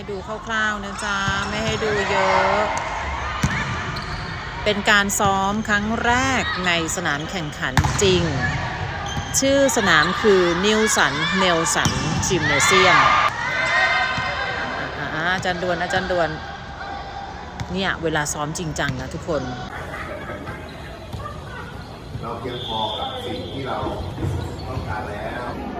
ให้ดูคร่าวๆนะจ๊ะ ไม่ให้ดูเยอะ เป็นการซ้อมครั้งแรกในสนามแข่งขันจริง ชื่อสนามคือนิวสันเนลสันจิมเนเซียมอาจารย์ดวนอาจารย์ดวนเนี่ยเวลาซ้อมจริงจังนะทุกคน เราเพียงพอกับสิ่งที่เราต้องการแล้ว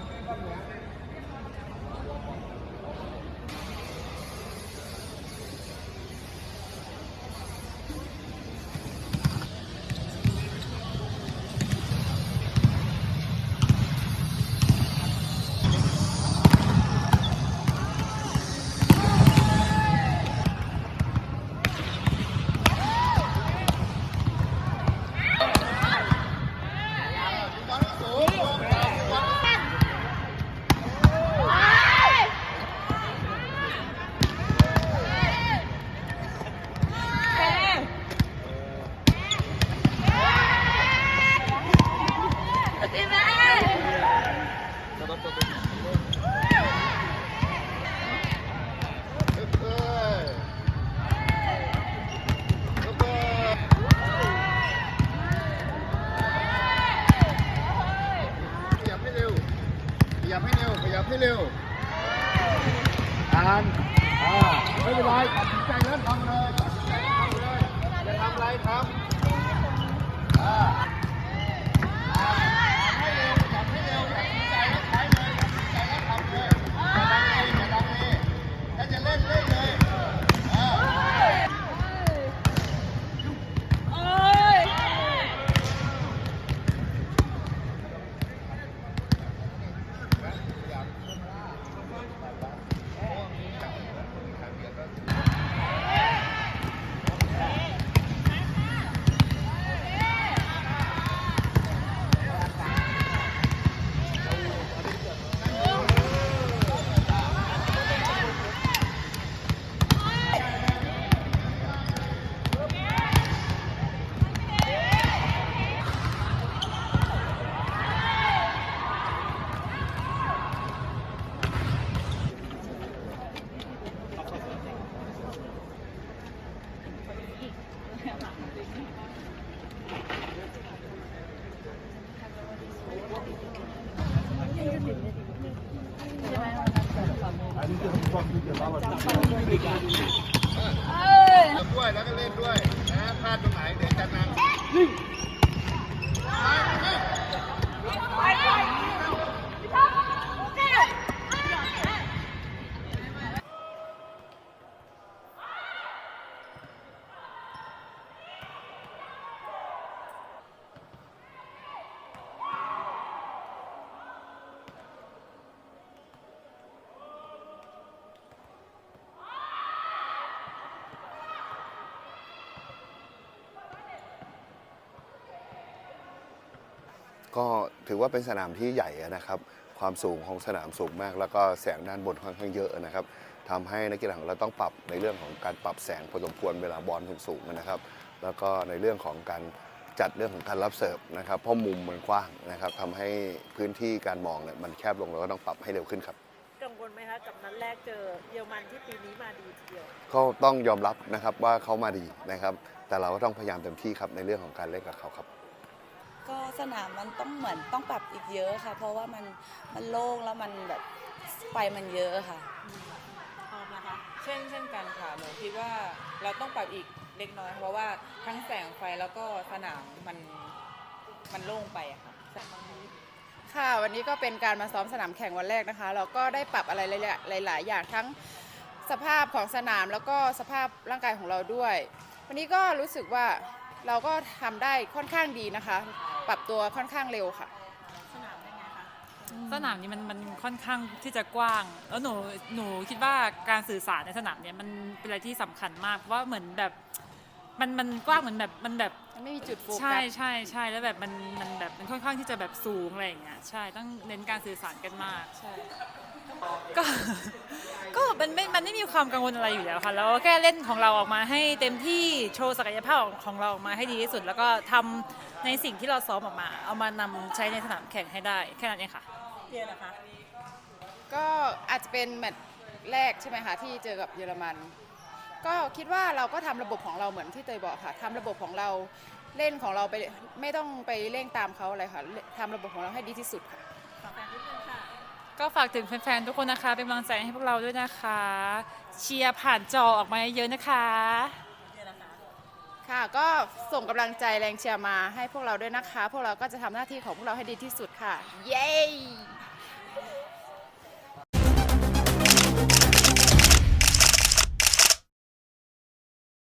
อ่านอ่าไม่เป็นไรตัดสินใจแล้วทำเลยตัดสินใจทำเลยจะทำอะไรทำอ่า จับ ก็ถือว่าเป็นสนามที่ใหญ่อะนะครับ ความสูงของสนามสูงมาก แล้วก็แสงด้านบนค่อนข้างเยอะนะครับทำให้นักกีฬาของเราต้องปรับในเรื่องของการปรับแสงพอสมควรเวลาบอลสูงๆนะครับ แล้วก็ในเรื่องของการจัดเรื่องของการรับเสิร์ฟนะครับ เพราะมุมมันกว้างนะครับทำให้พื้นที่การมองเนี่ยมันแคบลงแล้วก็ต้องปรับให้เร็วขึ้นครับกังวลไหมคะกับนัดแรกเจอเยอรมันที่ปีนี้มาดีทีเดียวก็ต้องยอมรับนะครับว่าเขามาดีนะครับ แต่เราก็ต้องพยายามเต็มที่ครับในเรื่องของการเล่นกับเขาครับ ก็สนามมันต้องเหมือนต้องปรับอีกเยอะค่ะ เพราะว่ามันมันโล่งแล้วมันแบบไฟมันเยอะค่ะ พร้อมนะคะ เช่นเช่นกันค่ะ หนูคิดว่าเราต้องปรับอีกเล็กน้อย เพราะว่าทั้งแสงไฟแล้วก็สนามมันมันโล่งไปอะค่ะค่ะ วันนี้ก็เป็นการมาซ้อมสนามแข่งวันแรกนะคะ เราก็ได้ปรับอะไรหลาย ๆ อย่างทั้งสภาพของสนามแล้วก็สภาพร่างกายของเราด้วย วันนี้ก็รู้สึกว่าเราก็ทำได้ค่อนข้างดีนะคะ ปรับตัวค่อนข้างเร็วค่ะ สนามเป็นไงคะสนามนี้มันมันค่อนข้างที่จะกว้าง แล้วหนูหนูคิดว่าการสื่อสารในสนามเนี้ยมันเป็นอะไรที่สำคัญมากเพราะว่าเหมือนแบบมันมันกว้างเหมือนแบบมันแบบมันไม่มีจุดโฟกัส ใช่ใช่ใช่แล้วแบบมันมันแบบมันค่อนข้างที่จะแบบสูงอะไรอย่างเงี้ยใช่ต้องเน้นการสื่อสารกันมาก ใช่ ก็ก็มันไม่มันไม่มีความกังวลอะไรอยู่แล้วค่ะแล้วก็แค่เล่นของเราออกมาให้เต็มที่โชว์ศักยภาพของเราออกมาให้ดีที่สุด แล้วก็ทำในสิ่งที่เราซ้อมออกมา เอามานำใช้ในสนามแข่งให้ได้ แค่นั้นเองค่ะ เดียนะคะ ก็อาจจะเป็นแมตช์แรกใช่ไหมคะที่เจอกับเยอรมัน ก็คิดว่าเราก็ทำระบบของเราเหมือนที่เตยบอกค่ะทำระบบของเราเล่นของเราไปไม่ต้องไปเร่งตามเขาอะไรค่ะทำระบบของเราให้ดีที่สุดค่ะ ขอแฟนนิดนึงค่ะ ก็ฝากถึงแฟนๆ ทุกคนนะคะ เป็นกำลังใจให้พวกเราด้วยนะคะ เชียร์ผ่านจอออกมาเยอะๆนะคะคะ ค่ะ ก็ส่งกำลังใจแรงเชียร์มาให้พวกเราด้วยนะคะ พวกเราก็จะทำหน้าที่ของพวกเราให้ดีที่สุดค่ะ เย้